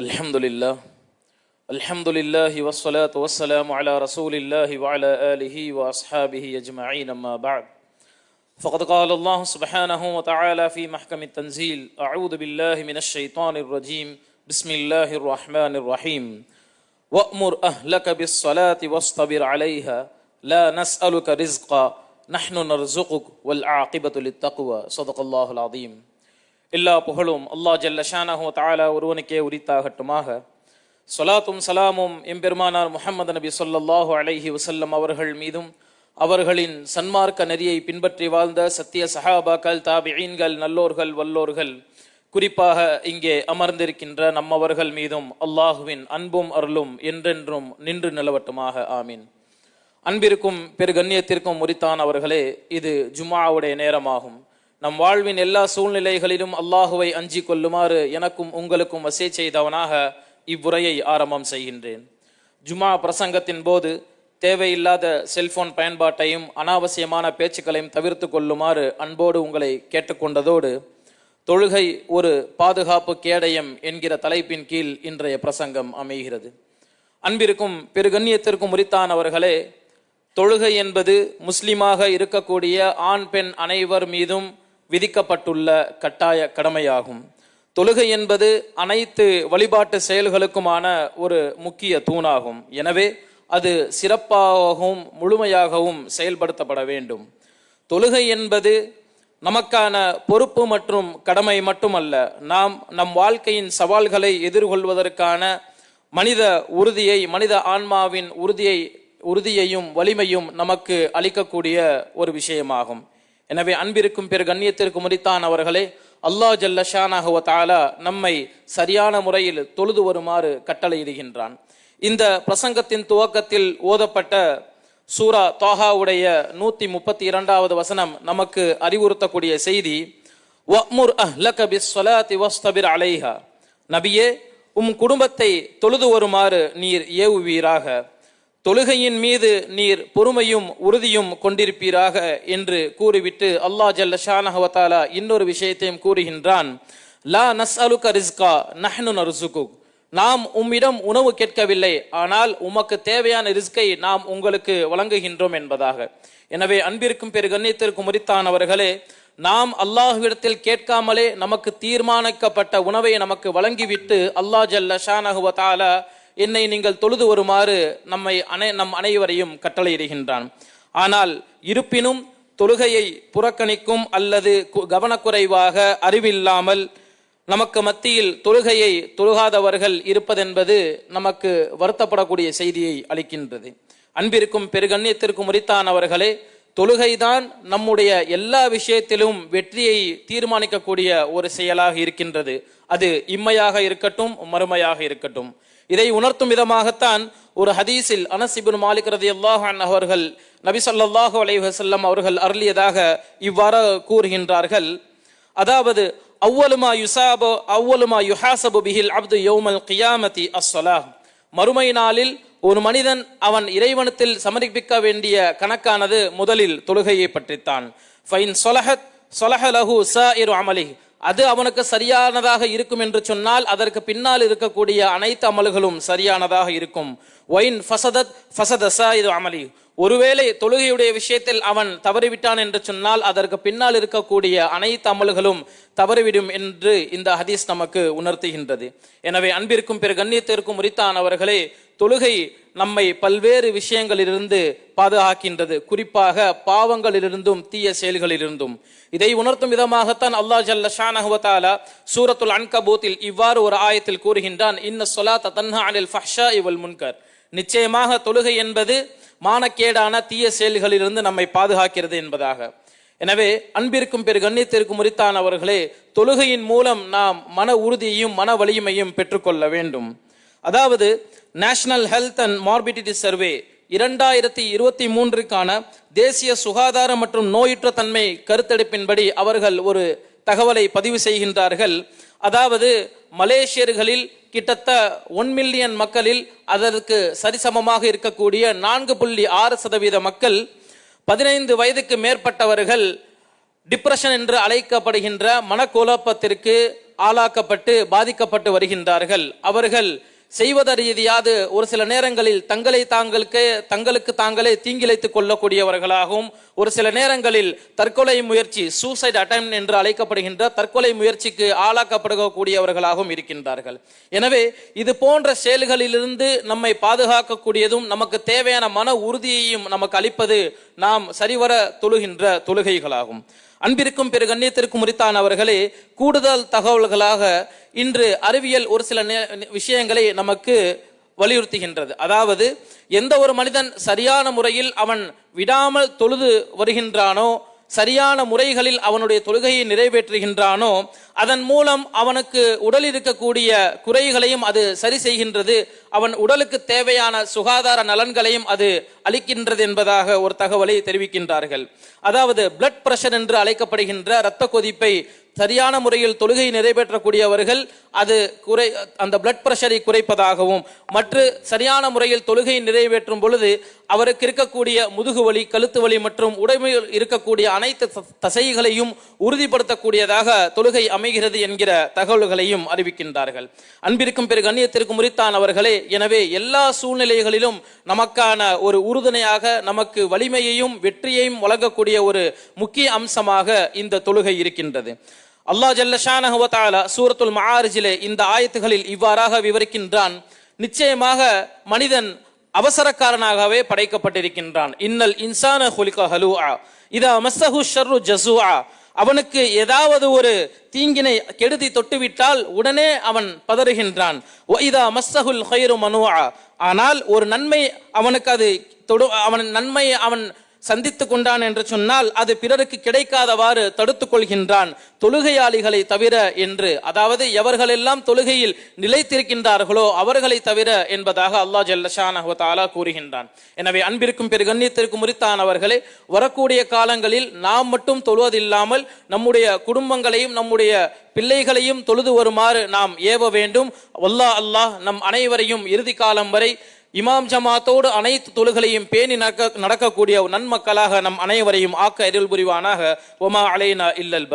الحمد لله الحمد لله والصلاة والسلام على رسول الله وعلى آله وأصحابه أجمعين أما بعد. فقد قال الله سبحانه وتعالى في محكم التنزيل أعوذ بالله من الشيطان الرجيم بسم الله الرحمن الرحيم. وأمر أهلك بالصلاة واصطبر عليها لا نسألك رزقا نحن نرزقك والعاقبة للتقوى. صدق الله العظيم. எல்லா புகழும் அல்லாஹ் ஜல்ல தாலா ஒருவனுக்கே உரித்தாகட்டுமாக. சொலாத்தும் சலாமும் எம்பெருமானார் முஹம்மது நபி சொல்லல்லாஹு அலைஹி வசல்லம் அவர்கள் மீதும் அவர்களின் சன்மார்க்க நெறியை பின்பற்றி வாழ்ந்த சத்திய சஹாபாக்கள் தாபியீன்கள் நல்லோர்கள் வல்லோர்கள் குறிப்பாக இங்கே அமர்ந்திருக்கின்ற நம்மவர்கள் மீதும் அல்லாஹுவின் அன்பும் அருளும் என்றென்றும் நின்று நிலவட்டுமாக. ஆமீன். அன்பிற்கும் பெருகண்ணியத்திற்கும் உரித்தான் அவர்களே இது ஜுமாவுடைய நேரமாகும். நம் வாழ்வின் எல்லா சூழ்நிலைகளிலும் அல்லாஹுவை அஞ்சி கொள்ளுமாறு எனக்கும் உங்களுக்கும் வசே செய்தவனாக இவ்வுரையை ஆரம்பம் செய்கின்றேன். ஜுமா பிரசங்கத்தின் போது தேவையில்லாத செல்போன் பயன்பாட்டையும் அனாவசியமான பேச்சுக்களையும் தவிர்த்து கொள்ளுமாறு அன்போடு உங்களை கேட்டுக்கொண்டதோடு தொழுகை ஒரு பாதுகாப்பு கேடயம் என்கிற தலைப்பின் கீழ் இன்றைய பிரசங்கம் அமைகிறது. அன்பிற்கும் பெருகண்ணியத்திற்கும் உரித்தானவர்களே தொழுகை என்பது முஸ்லிமாக இருக்கக்கூடிய ஆண் பெண் அனைவர் மீதும் விதிக்கப்பட்டுள்ள கட்டாய கடமையாகும். தொழுகை என்பது அனைத்து வழிபாட்டு செயல்களுக்குமான ஒரு முக்கிய தூணாகும். எனவே அது சிறப்பாகவும் முழுமையாகவும் செயல்படுத்தப்பட வேண்டும். தொழுகை என்பது நமக்கான பொறுப்பு மற்றும் கடமை மட்டுமல்ல நாம் நம் வாழ்க்கையின் சவால்களை எதிர்கொள்வதற்கான மனித உறுதியை மனித ஆன்மாவின் உறுதியை உறுதியையும் வலிமையும் நமக்கு அளிக்கக்கூடிய ஒரு விஷயமாகும். எனவே அன்பிற்கும் பெரு கண்ணியத்திற்கு முறித்தான் அவர்களே அல்லாஹ் ஜல்ல ஷானஹுவ தாலா நம்மை சரியான முறையில் தொழுது வருமாறு கட்டளையிடுகின்றான். இந்த பிரசங்கத்தின் துவக்கத்தில் ஓதப்பட்ட சூரா தோஹாவுடைய நூத்தி முப்பத்தி இரண்டாவது வசனம் நமக்கு அறிவுறுத்தக்கூடிய செய்தி வக்முர் அஹ்லக பிஸ்ஸலாத்தி வஸ்தபிர் அலைஹா. நபியே உம் குடும்பத்தை தொழுது வருமாறு நீர் ஏவுவீராக. தொழுகையின் மீது நீர் பொறுமையும் உறுதியும் கொண்டிருப்பீராக என்று கூறிவிட்டு அல்லாஹ் ஜல்ல ஷானஹவத்தாலா இன்னொரு விஷயத்தையும் கூறுகின்றான். லா நஸ் அலுக ரிஸ்கா நஹ்னு நர்சுகு நாம் உம்மிடம் உணவு கேட்கவில்லை ஆனால் உமக்கு தேவையான ரிஸ்கை நாம் உங்களுக்கு வழங்குகின்றோம் என்பதாக. எனவே அன்பிற்கும் பெரு கண்ணியத்திற்கும் முறித்தானவர்களே நாம் அல்லாஹுவிடத்தில் கேட்காமலே நமக்கு தீர்மானிக்கப்பட்ட உணவை நமக்கு வழங்கிவிட்டு அல்லாஹ் ஜல்ல ஷானஹுவத்தாலா என்னை நீங்கள் தொழுது வருமாறு நம்மை அனை நம் அனைவரையும் கட்டளையிடுகின்றான். ஆனால் இருப்பினும் தொழுகையை புறக்கணிக்கும் அல்லது கவனக்குறைவாக அறிவில்லாமல் நமக்கு மத்தியில் தொழுகையை தொழுகாதவர்கள் இருப்பதென்பது நமக்கு வருத்தப்படக்கூடிய செய்தியை அளிக்கின்றது. அன்பிற்கும் பெருகண்ணியத்திற்கும் உரித்தானவர்களே தொழுகைதான் நம்முடைய எல்லா விஷயத்திலும் வெற்றியை தீர்மானிக்கக்கூடிய ஒரு செயலாக இருக்கின்றது. அது இம்மையாக இருக்கட்டும் மறுமையாக இருக்கட்டும். இதை உணர்த்தும் விதமாகத்தான் ஒரு ஹதீஸில் அனசிபின் மாலிக் ரதி அல்லாஹான் அவர்கள் நபி சொல்லாஹு அலைஹி அவர்கள் அருளியதாக இவ்வாறு கூறுகின்றார்கள். அதாவது அவ்வலுமா யுசாபோ அவ்வலுமா யுஹாசபு பிஹில் அப்து யோமல் கியாமதி அஸ்ஸலாஹ் மறுமை நாளில் ஒரு மனிதன் அவன் இறைவனத்தில் சமர்ப்பிக்க வேண்டிய கணக்கானது முதலில் தொழுகையை பற்றித்தான். ஃபைன் சொலஹத் சொலஹ ச இரு அமலி அது அவனுக்கு சரியானதாக இருக்கும் என்று சொன்னால் அதற்கு பின்னால் இருக்கக்கூடிய அனைத்து அமல்களும் சரியானதாக இருக்கும். ஒயின் ஃபசதத் ஃபசதசா இது அமலி ஒருவேளை தொழுகையுடைய விஷயத்தில் அவன் தவறிவிட்டான் என்று சொன்னால் அதற்கு பின்னால் இருக்கக்கூடிய அனைத்து அமல்களும் தவறிவிடும் என்று இந்த ஹதீஸ் நமக்கு உணர்த்துகின்றது. எனவே அன்பிற்கும் பிற கண்ணியத்திற்கும் உரித்தானவர்களே தொழுகை நம்மை பல்வேறு விஷயங்களிலிருந்து பாதுகாக்கின்றது. குறிப்பாக பாவங்களிலிருந்தும் தீய செயல்களிலிருந்தும். இதை உணர்த்தும் விதமாகத்தான் அல்லாஹ் ஜல்ல ஷானஹுவத்தாலா சூரத்துல் அன்கபூத்தில் இவ்வாறு ஒரு ஆயத்தில் கூறுகின்றான் இன்ன சொலா தன்ஹா அனில் ஃபஹ்ஷா இவல் முன்கர். நிச்சயமாக தொழுகை என்பது மானக்கேடான தீய செயல்களிலிருந்து நம்மை பாதுகாக்கிறது என்பதாக. எனவே அன்பிற்கும் பெரு கண்ணியத்திற்கும் உரித்தானவர்களே தொழுகையின் மூலம் நாம் மன உறுதியையும் மன வலிமையும் பெற்றுக்கொள்ள வேண்டும். அதாவது national health and morbidity survey இரண்டாயிரத்தி இருபத்தி மூன்றுக்கான தேசிய சுகாதார மற்றும் நோயுற்ற தன்மை கருத்தெடுப்பின்படி அவர்கள் ஒரு தகவலை பதிவு செய்கின்றார்கள். அதாவது மலேசியர்களில் கிட்டத்த ஒன் மில்லியன் மக்களில் அதற்கு சரிசமமாக இருக்கக்கூடிய நான்கு புள்ளி ஆறு சதவீத மக்கள் பதினைந்து வயதுக்கு மேற்பட்டவர்கள் டிப்ரெஷன் என்று அழைக்கப்படுகின்ற மனக்குழப்பத்திற்கு ஆளாக்கப்பட்டு பாதிக்கப்பட்டு வருகின்றார்கள். அவர்கள் செய்வதறியதியாது ஒரு சில நேரங்களில் தங்களை தாங்களுக்கு தங்களுக்கு தாங்களே தீங்கிழைத்துக் கொள்ளக்கூடியவர்களாகவும் ஒரு சில நேரங்களில் தற்கொலை முயற்சி சூசைட் அட்டம் என்று அழைக்கப்படுகின்ற தற்கொலை முயற்சிக்கு ஆளாக்கப்படக்கூடியவர்களாகவும் இருக்கின்றார்கள். எனவே இது போன்ற செயல்களிலிருந்து நம்மை பாதுகாக்கக்கூடியதும் நமக்கு தேவையான மன உறுதியையும் நமக்கு அளிப்பது நாம் சரிவர தொழுகின்ற தொழுகைகளாகும். அன்பிற்கும் பிற கண்ணியத்திற்கும் உரித்தானவர்களே கூடுதல் தகவல்களாக இன்று அறிவியல் ஒரு சில விஷயங்களை நமக்கு வலியுறுத்துகின்றது. அதாவது எந்த ஒரு மனிதன் சரியான முறையில் அவன் விடாமல் தொழுது வருகின்றானோ சரியான முறைகளில் அவனுடைய தொழுகையை நிறைவேற்றுகின்றானோ அதன் மூலம் அவனுக்கு உடலில் இருக்கக்கூடிய குறைகளையும் அது சரி செய்கின்றது அவன் உடலுக்கு தேவையான சுகாதார நலன்களையும் அது அளிக்கின்றது என்பதாக ஒரு தகவலை தெரிவிக்கின்றார்கள். அதாவது பிளட் பிரஷர் என்று அழைக்கப்படுகின்ற இரத்த கொதிப்பை சரியான முறையில் தொழுகை நிறைவேற்றக்கூடியவர்கள் அது குறை அந்த பிளட் பிரஷரை குறைப்பதாகவும் மற்ற சரியான முறையில் தொழுகை நிறைவேற்றும் பொழுது அவருக்கு இருக்கக்கூடிய முதுகு வலி கழுத்து வலி மற்றும் உடைமையில் இருக்கக்கூடிய அனைத்து த- தசைகளையும் உறுதிப்படுத்தக்கூடியதாக தொழுகை அமைகிறது என்கிற தகவல்களையும் அறிவிக்கின்றார்கள். அன்பிற்கும் பெரு கண்ணியத்திற்கும் முறித்தானவர்களே எனவே எல்லா சூழ்நிலைகளிலும் நமக்கான ஒரு உறுதுணையாக நமக்கு வலிமையையும் வெற்றியையும் வழங்கக்கூடிய ஒரு முக்கிய அம்சமாக இந்த தொழுகை இருக்கின்றது. அல்லாஹ் ஜல்லஷானஹு சூரத்துல் மஆரிஜிலே இந்த ஆயத்துகளில் இவ்வாறாக விவரிக்கின்றான். நிச்சயமாக மனிதன் அவசரக்காரனாகவே படைக்கப்பட்டிருக்கின்றான். இன்னல் இன்சான ஹுலிக ஹலூஆ. இதா மஸ்ஸஹு ஷர்ரு ஜஸூஆ. அவனுக்கு ஏதாவது ஒரு தீங்கினை கெடுதி தொட்டுவிட்டால் உடனே அவன் பதறுகின்றான். ஒய்தா இதா மஸ்ஸஹுல் ஹைரு மனுஆ. ஆனால் ஒரு நன்மை அவனுக்கு அது தொடு அவன் நன்மை அவன் சந்தித்து கொண்டான் என்று சொன்னால் அது பிறருக்கு கிடைக்காதவாறு தடுத்து கொள்கின்றான் தொழுகையாளிகளை தவிர என்று அதாவது எவர்களெல்லாம் தொழுகையில் நிலைத்திருக்கின்றார்களோ அவர்களை தவிர என்பதாக அல்லாஹ் ஜல்லஷானஹு கூறுகின்றான். எனவே அன்பிற்கும் பெரு கண்ணியத்திற்கும் முறித்தானவர்களே வரக்கூடிய காலங்களில் நாம் மட்டும் தொழுவதில்லாமல் நம்முடைய குடும்பங்களையும் நம்முடைய பிள்ளைகளையும் தொழுது வருமாறு நாம் ஏவ வேண்டும். வல்லா அல்லாஹ் நம் அனைவரையும் இறுதி காலம் வரை இமாம் ஜமாத்தோடு அனைத்து தொழுகளையும் பேணி நடக்க நடக்கக்கூடிய நன்மக்களாக நம் அனைவரையும் ஆக்க அருள் புரிவானாக. ஒமா அலைனா இல்லல்